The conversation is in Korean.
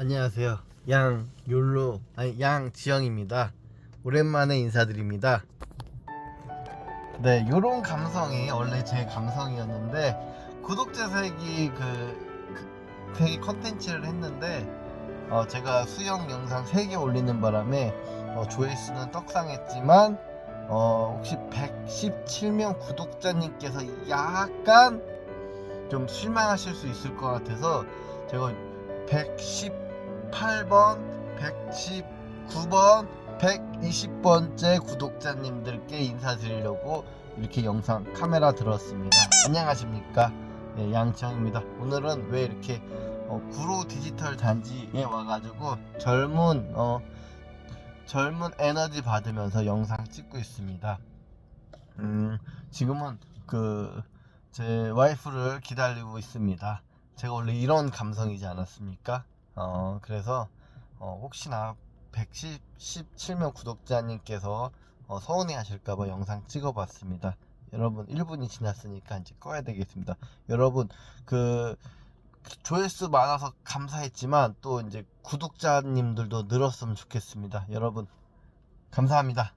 안녕하세요. 양 욜로 아니 양 지영입니다. 오랜만에 인사드립니다. 네, 요런 감성이 원래 제 감성이었는데 구독자 색이 그, 그 색이 컨텐츠를 했는데 어, 제가 수영 영상 3개 올리는 바람에 어, 조회수는 떡상했지만 어, 혹시 117명 구독자님께서 약간 좀 실망하실 수 있을 것 같아서 제가 118번, 119번, 120번째 구독자님들께 인사드리려고 이렇게 영상 카메라 들었습니다. 안녕하십니까? 네, 양치영입니다. 오늘은 왜 이렇게 어, 구로 디지털 단지에 와가지고 젊은 어, 젊은 에너지 받으면서 영상 찍고 있습니다. 음, 지금은 그 제 와이프를 기다리고 있습니다. 제가 원래 이런 감성이지 않았습니까? 어, 그래서 어, 혹시나 117명 구독자님께서 어, 서운해 하실까봐 영상 찍어봤습니다. 여러분 1분이 지났으니까 이제 꺼야 되겠습니다. 여러분 그 조회수 많아서 감사했지만 또 이제 구독자님들도 늘었으면 좋겠습니다. 여러분 감사합니다.